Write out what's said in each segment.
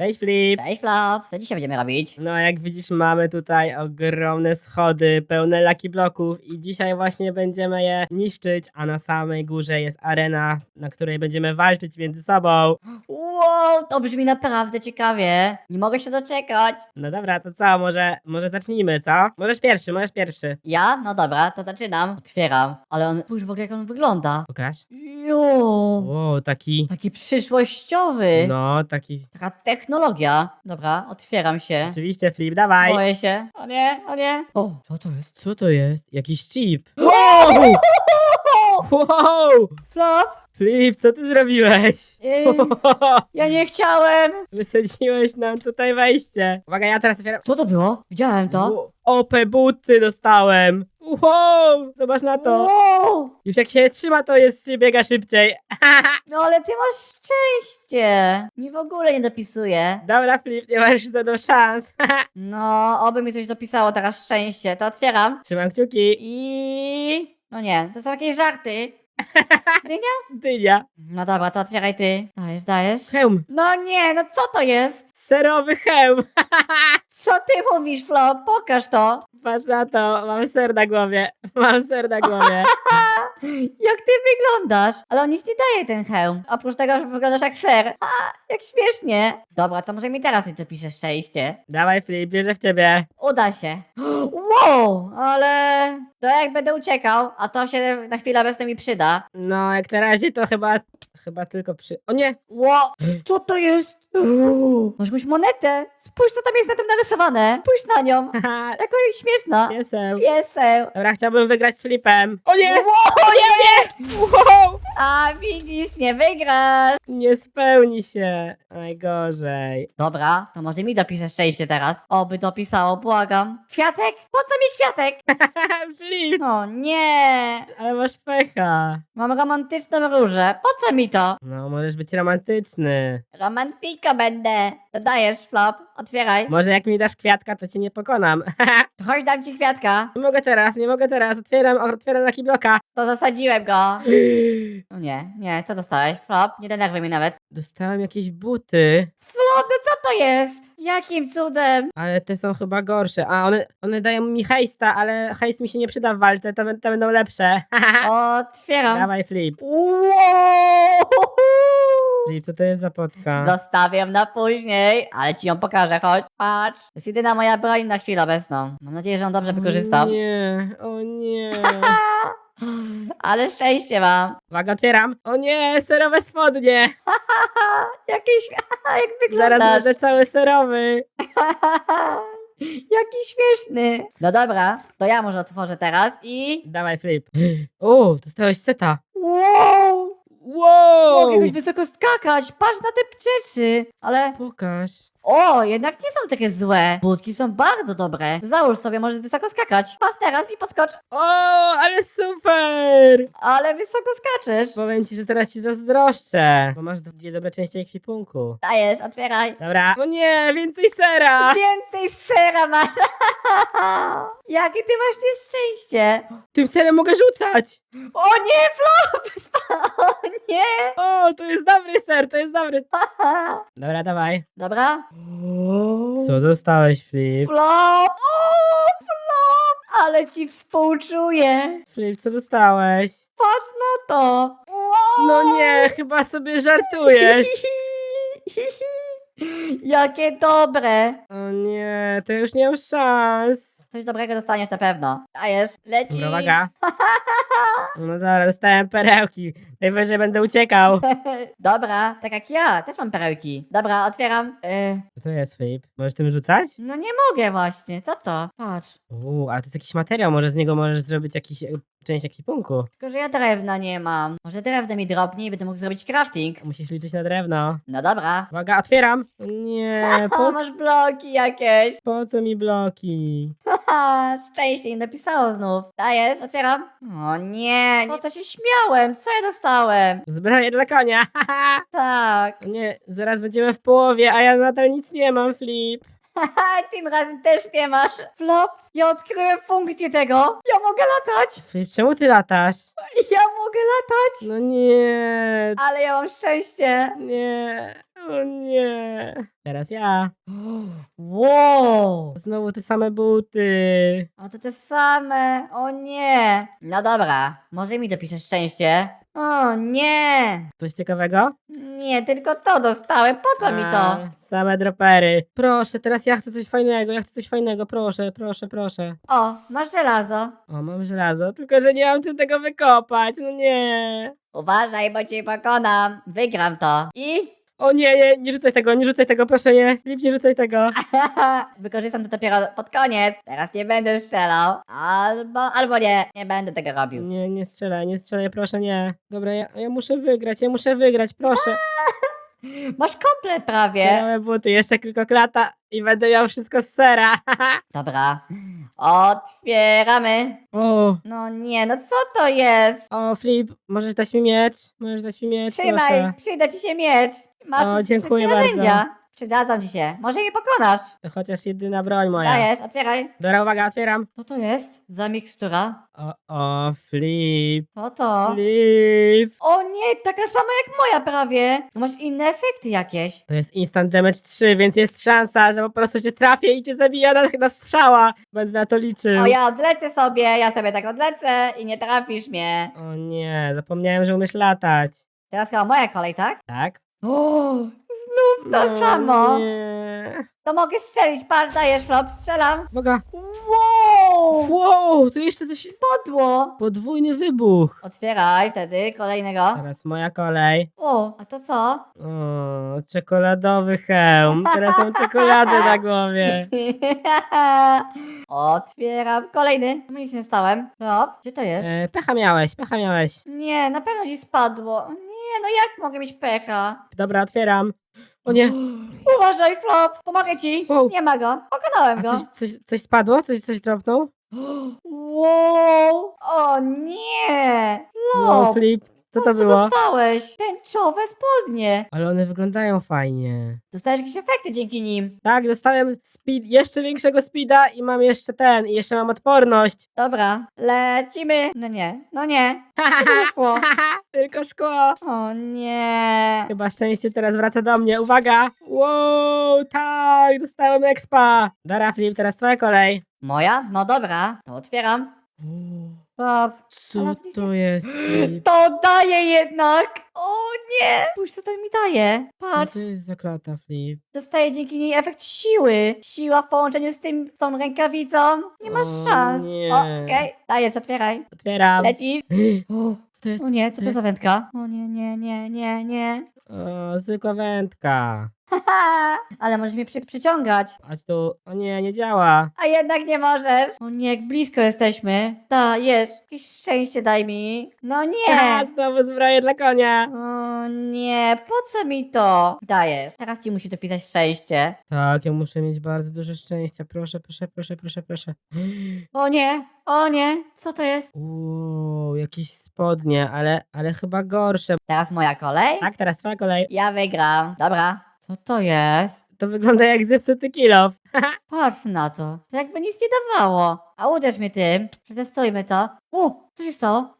Cześć Flip! Cześć Flop, co dzisiaj będziemy robić? No jak widzisz mamy tutaj ogromne schody pełne laki bloków i dzisiaj właśnie będziemy je niszczyć, a na samej górze jest arena, na której będziemy walczyć między sobą. Wow, to brzmi naprawdę ciekawie. Nie mogę się doczekać. No dobra, to co, może, może zacznijmy, co? Możesz pierwszy, możesz pierwszy. Ja? No dobra, to zaczynam. Otwieram. Ale on, spójrz w ogóle jak on wygląda. Pokaż. Jo, O, taki, taki przyszłościowy. no taki, Taka technologia. Dobra, otwieram się. oczywiście Flip, dawaj. Boję się. O nie, o nie. O, co to jest? Co to jest? Jakiś chip. Wow! Wow! Flop, Flip, co ty zrobiłeś? Ej. ja nie chciałem. Wysadziłeś nam tutaj wejście. Uwaga, ja teraz otwieram. Co to było? Widziałem to. Wo- OP buty dostałem. Wow! Zobacz na to. Wow. Już jak się trzyma, to jest biega szybciej. No ale ty masz szczęście. Mi w ogóle nie dopisuje. Dobra, Flip, nie masz już za dużo szans. No, oby mi coś dopisało teraz szczęście. To otwieram. Trzymam kciuki. I... No nie, to są jakieś żarty. Dynia? Dynia. No dobra, to otwieraj ty. Dajesz, dajesz. Hełm. No nie, no co to jest? Serowy hełm. Co ty mówisz, Flo? Pokaż to. Patrz na to. Mam ser na głowie. Mam ser na głowie. Jak ty wyglądasz? Ale on nic nie daje, ten hełm. Oprócz tego, że wyglądasz jak ser. A, jak śmiesznie. Dobra, to może mi teraz coś dopisze szczęście. Dawaj, Flip, wierzę w ciebie. Uda się. Wow, ale to jak będę uciekał, a to się na chwilę obecną mi przyda. No, jak na razie to chyba, chyba tylko przy... O nie! Ło, co to jest? Masz jakąś monetę? Spójrz, co tam jest na tym narysowane. Spójrz na nią. Haha, Jaka śmieszna. Pieseł. Pieseł. Dobra, chciałbym wygrać z Flipem. O nie! O nie, nie! Wow! a widzisz, nie wygrasz. Nie spełni się. Najgorzej. Dobra, to może mi dopisze szczęście teraz. Oby dopisało, błagam. Kwiatek? Po co mi kwiatek? Flip! No nie. Ale masz pecha. Mam romantyczną różę. Po co mi to? No, możesz być romantyczny. Romantyka będę. To dajesz, Flop. Otwieraj. Może jak mi dasz kwiatka, to cię nie pokonam. To chodź, dam ci kwiatka. nie mogę teraz, nie mogę teraz. Otwieram, otwieram taki bloka. To zasadziłem go. O nie, nie, co dostałeś? Flop, nie denerwuj mnie nawet. Dostałem jakieś buty, Flop, no co to jest? Jakim cudem? ale te są chyba gorsze. A, one, one dają mi hejsta, ale hejs mi się nie przyda w walce, to, bę- to będą lepsze. Otwieram. Dawaj, Flip. Wow! Co to jest za potka? Zostawiam na później, ale ci ją pokażę, chodź. Patrz. To jest jedyna moja broń na chwilę obecną. Mam nadzieję, że ją dobrze wykorzystam. O nie, o nie. Ale szczęście mam. Uwaga, otwieram. O nie, serowe spodnie. Jakieś... Jak Zaraz wyglądasz? będę cały serowy. Jaki śmieszny. No dobra, to ja może otworzę teraz i... Dawaj, Flip. O, dostałeś seta. Wow! Wysoko skakać, patrz na te rzeczy. Ale... Pokaż. O, jednak nie są takie złe. Budki są bardzo dobre. Załóż sobie, możesz wysoko skakać. Patrz teraz i podskocz. O, ale super! Ale wysoko skaczesz. Powiem ci, że teraz ci zazdroszczę, bo masz dwie dobre części ekwipunku. Dajesz, otwieraj. Dobra. O nie, więcej sera! Więcej sera masz. Jakie ty masz nieszczęście. Tym serem mogę rzucać! O nie, flop! O nie. O, to jest dobry ser, to jest dobry. Dobra, dawaj. Dobra. Co dostałeś, Flip? Flop! O, flop! Ale ci współczuję. Flip, co dostałeś? Patrz na to. No nie, chyba sobie żartujesz. Jakie dobre. O nie, to już nie mam szans. Coś dobrego dostaniesz na pewno. Dajesz, leci. Dobra, uwaga. No dobra, dostałem perełki. Najwyżej będę uciekał. Dobra, tak jak ja, też mam perełki. Dobra, otwieram. Y, Co to jest, Flip? Możesz tym rzucać? no nie mogę właśnie, co to? Patrz. Uuu, ale to jest jakiś materiał, może z niego możesz zrobić jakiś e, część ekwipunku. Tylko, że ja drewna nie mam. Może drewno mi drobnie i będę mógł zrobić crafting. Musisz liczyć na drewno. No dobra. Uwaga, otwieram! Nie, O, po, masz bloki jakieś. po co mi bloki? Haha, szczęście nie napisało znów. Dajesz, otwieram. O nie, po co się śmiałem? Co ja dostałem? Zbroję dla konia, haha! Tak. Nie, zaraz będziemy w połowie, a ja nadal nic nie mam, Flip. Haha, tym razem też nie masz. Flop, ja odkryłem funkcję tego. Ja mogę latać. Flip, czemu ty latasz? Ja mogę latać. No nie, Ale ja mam szczęście. nie. O nie. Teraz ja. Wow! Znowu te same buty. O, to te same. O nie. No dobra, może mi dopiszesz szczęście. O nie. Coś ciekawego? Nie, tylko to dostałem. Po co mi to? A, Same dropery. Proszę, teraz ja chcę coś fajnego, ja chcę coś fajnego, proszę, proszę, proszę. O, masz żelazo. O, mam żelazo, tylko że nie mam czym tego wykopać, no nie. Uważaj, bo cię pokonam. Wygram to. I O nie, nie, nie rzucaj tego, nie rzucaj tego, proszę nie. Filip, nie rzucaj tego. wykorzystam to dopiero pod koniec. Teraz nie będę strzelał. Albo, albo nie, nie będę tego robił. Nie, nie strzelaj, nie strzelaj, proszę nie. Dobra, ja, ja muszę wygrać, ja muszę wygrać, proszę. Masz komplet prawie. Białe buty, jeszcze tylko klata i będę miał wszystko z sera. Dobra. Otwieramy. o, No nie, no co to jest? o, Flip, możesz dać mi miecz? Możesz dać mi miecz, Trzymaj, proszę. przyda ci się miecz. Masz O, tu dziękuję bardzo. narzędzia. Przydadzą ci się. Może mnie pokonasz. To chociaż jedyna broń moja. Dajesz, otwieraj. Dobra, uwaga, otwieram. Co to jest za mikstura? O, o, Flip, Co to? Flip. O nie, taka sama jak moja prawie. Tu Masz inne efekty jakieś. To jest instant damage 3, więc jest szansa, że po prostu cię trafię i cię zabija na, na strzała. Będę na to liczył. O ja odlecę sobie, ja sobie tak odlecę i nie trafisz mnie. O nie, zapomniałem, że umiesz latać. Teraz chyba moja kolej, tak? Tak? O, znów to No samo. Nie. To mogę strzelić, patrz, dajesz flop, strzelam. Uwaga. Wow, Wow, tu jeszcze coś... podło. Podwójny wybuch. Otwieraj wtedy kolejnego. Teraz moja kolej. O, a to co? O, czekoladowy hełm. Teraz mam czekoladę na głowie. Otwieram kolejny. Mi się stałem? Flop, gdzie to jest? E, pecha miałeś, pecha miałeś. Nie, na pewno ci spadło. Nie, no jak mogę mieć pecha? Dobra, otwieram. O nie, Uważaj, Flop, pomogę ci. Wow. Nie ma go, pokonałem a go. coś, coś, coś spadło? Coś, coś dropnął? Wow, o nie. No, Flop, flip. Co to co było? dostałeś? Tęczowe spodnie. Ale one wyglądają fajnie. Dostałeś jakieś efekty dzięki nim. Tak, dostałem speed, jeszcze większego speeda i mam jeszcze ten, i jeszcze mam odporność. Dobra, lecimy. No nie, no nie. Tylko szkło. Tylko szkło. O nie. Chyba szczęście teraz wraca do mnie. Uwaga! Wow, tak, dostałem expa. Dobra, Flip, teraz twoja kolej. Moja? No dobra, to otwieram. Flop. Co to jest? To daje jednak! O nie! Spójrz, co to mi daje. Co Patrz, to jest za klata, Flip? dostaję dzięki niej efekt siły. Siła w połączeniu z tym, z tą rękawicą. Nie masz O szans. nie. O, Okej, dajesz, otwieraj. Otwieram. Lecisz. O, co to jest? O nie, co to za wędka? O nie, nie, nie, nie, nie. O, zwykła wędka. Haha, ale możesz mnie przy, przyciągać. Chodź tu. O nie, nie działa. A jednak nie możesz. O nie, jak blisko jesteśmy. Dajesz. Jakieś szczęście daj mi. No A, nie. znowu zbroję dla konia. O nie, po co mi to? Dajesz. Teraz ci musi dopisać szczęście. Tak, ja muszę mieć bardzo dużo szczęścia. Proszę, proszę, proszę, proszę, proszę. O nie, o nie, co to jest? Uuu, jakieś spodnie, ale, ale chyba gorsze. Teraz moja kolej? Tak, teraz twoja kolej. Ja wygram. Dobra. Co to jest? To wygląda jak zepsuty kilof. Patrz na to. To jakby nic nie dawało. A uderz mnie tym. Przetestujmy to. U, co się stało?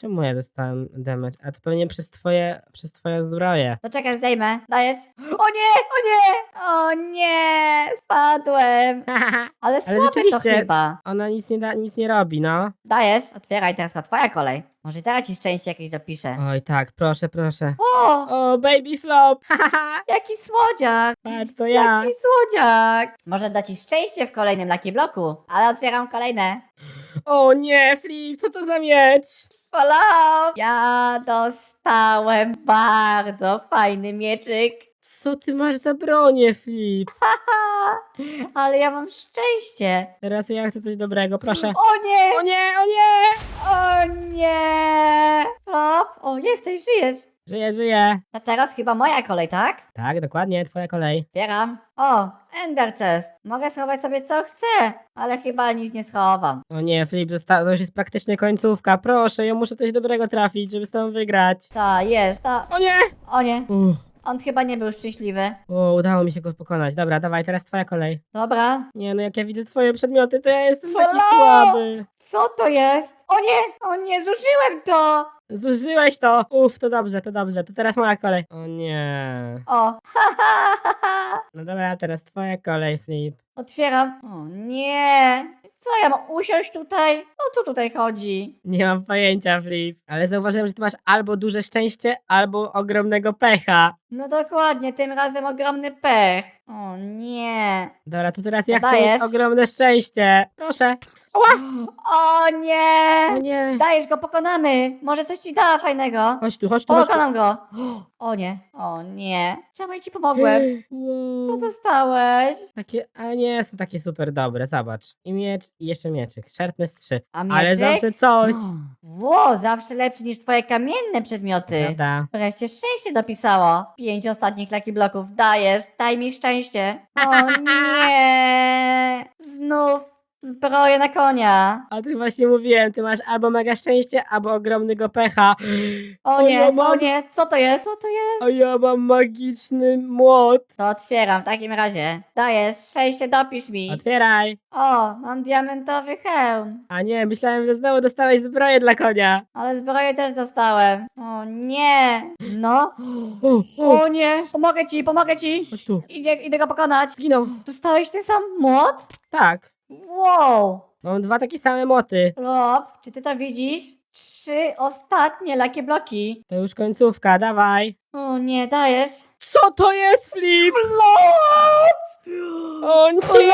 Czemu ja dostałem damage? A to pewnie przez twoje, przez twoje zbroje. To czekaj, zdejmę. Dajesz? O nie, o nie, o nie, spadłem. Ale słabe to rzeczywiście- chyba. Ona nic nie, da, nic nie robi, no. Dajesz? Otwieraj teraz, to twoja kolej. Może teraz ci szczęście jakieś dopiszę. Oj, tak, proszę, proszę. O, O, baby flop! jaki słodziak. Patrz, to ja. Jaki słodziak! Może da ci szczęście w kolejnym Lucky Bloku, ale otwieram kolejne. O nie, Flip, co to za miecz? Follow! Ja dostałem bardzo fajny mieczyk. Co ty masz za bronię, Flip? Haha, ale ja mam szczęście. Teraz ja chcę coś dobrego, proszę. O nie! O nie, o nie! O nie! Flop, o jesteś, żyjesz. Żyję, żyję. To teraz chyba moja kolej, tak? Tak, dokładnie, twoja kolej. Otwieram. O, Ender Chest. Mogę schować sobie co chcę, ale chyba nic nie schowam. O nie, Flip, zosta- to już jest praktycznie końcówka. Proszę, ja muszę coś dobrego trafić, żeby z tą wygrać. Ta, jest, ta. O nie! O nie, Uff. on chyba nie był szczęśliwy. O, udało mi się go pokonać. Dobra, dawaj, teraz twoja kolej. Dobra, Nie, no jak ja widzę twoje przedmioty, to ja jestem taki Follow! słaby. Co to jest? O nie! O nie, zużyłem to! Zużyłeś to! Uff, to dobrze, to dobrze. To teraz moja kolej. O nie. O, ha, ha, ha, ha. No dobra, teraz twoja kolej, Flip. Otwieram. O nie. Co ja mam usiąść tutaj? O co tutaj chodzi? Nie mam pojęcia, Flip. Ale zauważyłem, że ty masz albo duże szczęście, albo ogromnego pecha. No dokładnie, tym razem ogromny pech. O nie. Dobra, to teraz ja chcę mieć ogromne szczęście. Proszę. Ała! O nie. O nie. Dajesz go, pokonamy. Może coś ci da fajnego. Chodź tu, chodź tu, chodź tu. Pokonam go. O nie, o nie. Czemu ja ci pomogłem? Wow. Co dostałeś? Takie, a nie, są takie super dobre, zobacz. I miecz, i jeszcze mieczyk. Sharpness 3. A Ale mieczyk? zawsze coś. Ło, zawsze lepszy niż twoje kamienne przedmioty. Prawda? Wreszcie szczęście dopisało. Pięć ostatnich laki bloków. Dajesz, daj mi szczęście. O nie. Znów zbroję na konia. A ty właśnie mówiłem, ty masz albo mega szczęście, albo ogromnego pecha. O O, nie, ja mam- o nie, co to jest? Co to jest? A ja mam magiczny młot. To otwieram w takim razie. Dajesz, szczęście dopisz mi. Otwieraj. O, mam diamentowy hełm. A nie, myślałem, że znowu dostałeś zbroję dla konia. Ale zbroję też dostałem. O nie. No. O, o, O nie. Pomogę ci, pomogę ci. chodź tu. Idzie, idę go pokonać. Zginął. Dostałeś ten sam młot? Tak. Wow. Mam dwa takie same moty. Lob, czy ty to widzisz? Trzy ostatnie lakie bloki. To już końcówka, dawaj. O nie, dajesz. Co to jest, Flip? O nie!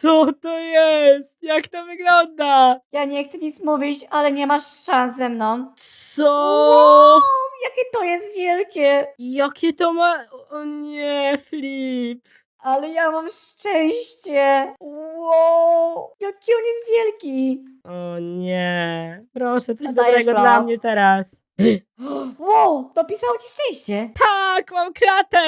Co to jest? Jak to wygląda? Ja nie chcę nic mówić, ale nie masz szans ze mną. Co? Wow, jakie to jest wielkie! Jakie to ma... O nie, Flip. Ale ja mam szczęście! Wow! Jaki on jest wielki! O nie. Proszę, coś Dajesz dobrego dla mnie teraz. Wow! Dopisało ci szczęście! Tak, mam kratę!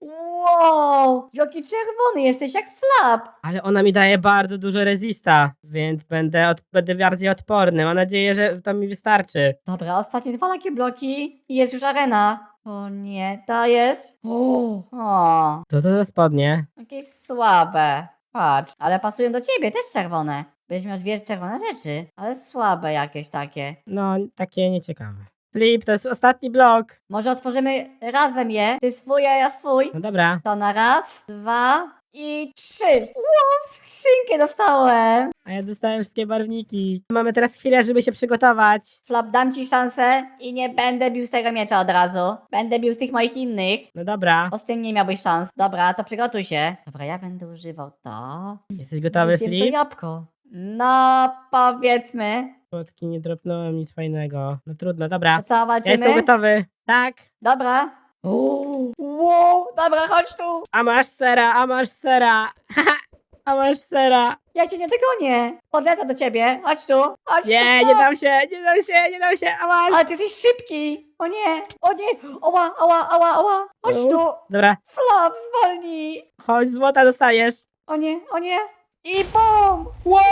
Wow! Jaki czerwony jesteś, jak flap! Ale ona mi daje bardzo dużo rezista, więc będę, od, będę bardziej odporny. Mam nadzieję, że to mi wystarczy. Dobra, ostatnie dwa lakie bloki i jest już arena. O nie, dajesz? O, o To to za spodnie. jakieś słabe. Patrz, ale pasują do ciebie, też czerwone. Będziesz miał dwie czerwone rzeczy, ale słabe jakieś takie. No, takie nieciekawe. Flip, to jest ostatni blok. Może otworzymy razem je, ty swój, a ja swój. No dobra. To na raz, dwa i trzy. Wow, skrzynkę dostałem. A ja dostałem wszystkie barwniki. Mamy teraz chwilę, żeby się przygotować. Flap, dam ci szansę i nie będę bił z tego miecza od razu. Będę bił z tych moich innych. No dobra. Bo z tym nie miałbyś szans. Dobra, to przygotuj się. Dobra, ja będę używał to. Jesteś gotowy, Wiem, To Flip? jabłko. No, powiedzmy. Słodki, nie dropnąłem nic fajnego. No trudno, dobra. To co, Ja jestem gotowy. Tak. Dobra. Wow, dobra, chodź tu. A masz sera, a masz sera. a masz sera. Ja cię nie dogonię. Podlecę do ciebie. Chodź tu. Chodź Nie, tu. nie dam się, nie dam się, nie dam się, a masz. Ale ty jesteś szybki. O nie, o nie. Oła, ała, ała, ała. Chodź No. tu. Dobra, Flop, zwolnij. chodź, złota dostajesz. O nie, o nie. I bum. Wow!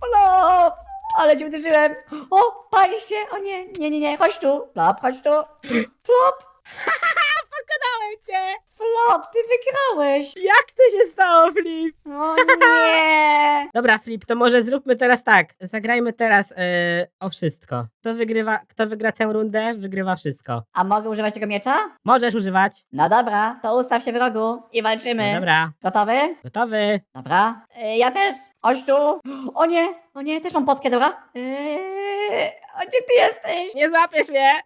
Flop. Ale cię uderzyłem. O, pali się. O nie, nie, nie, nie. Chodź tu. Flop, chodź tu. Flop, Pokonałem cię. Flop, ty wygrałeś. Jak to się stało, Flip? O nie. Dobra, Flip, to może zróbmy teraz tak. Zagrajmy teraz yy, o wszystko. Kto wygrywa, kto wygra tę rundę, wygrywa wszystko. A mogę używać tego miecza? Możesz używać. No dobra, to ustaw się w rogu i No walczymy. dobra, Gotowy? gotowy. Dobra. Y, ja też. Chodź tu. O nie, o nie, też mam potkę, dobra? Yy, a gdzie ty jesteś? Nie złapiesz mnie.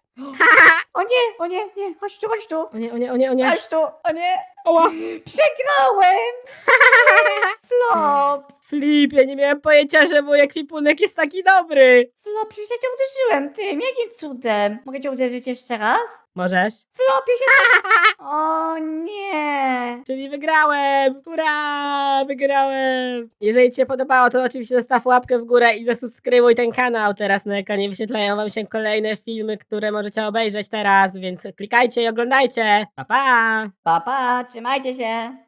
O nie, o nie, nie, chodź tu, chodź tu. O nie, o nie, o nie, o nie. Chodź tu, o nie. Oła. Przegrałem! Flop! Flip, ja nie miałem pojęcia, że mój ekwipunek jest taki dobry. Flop, przecież ja cię uderzyłem tym, jakim cudem? Mogę cię uderzyć jeszcze raz? Możesz? Flop, ja się... O nie! Czyli wygrałem! Hurra! Wygrałem! Jeżeli Ci się podobało, to oczywiście zostaw łapkę w górę i zasubskrybuj ten kanał. Teraz na ekranie wyświetlają Wam się kolejne filmy, które możecie obejrzeć teraz, więc klikajcie i oglądajcie. Pa, pa! Pa, pa, trzymajcie się!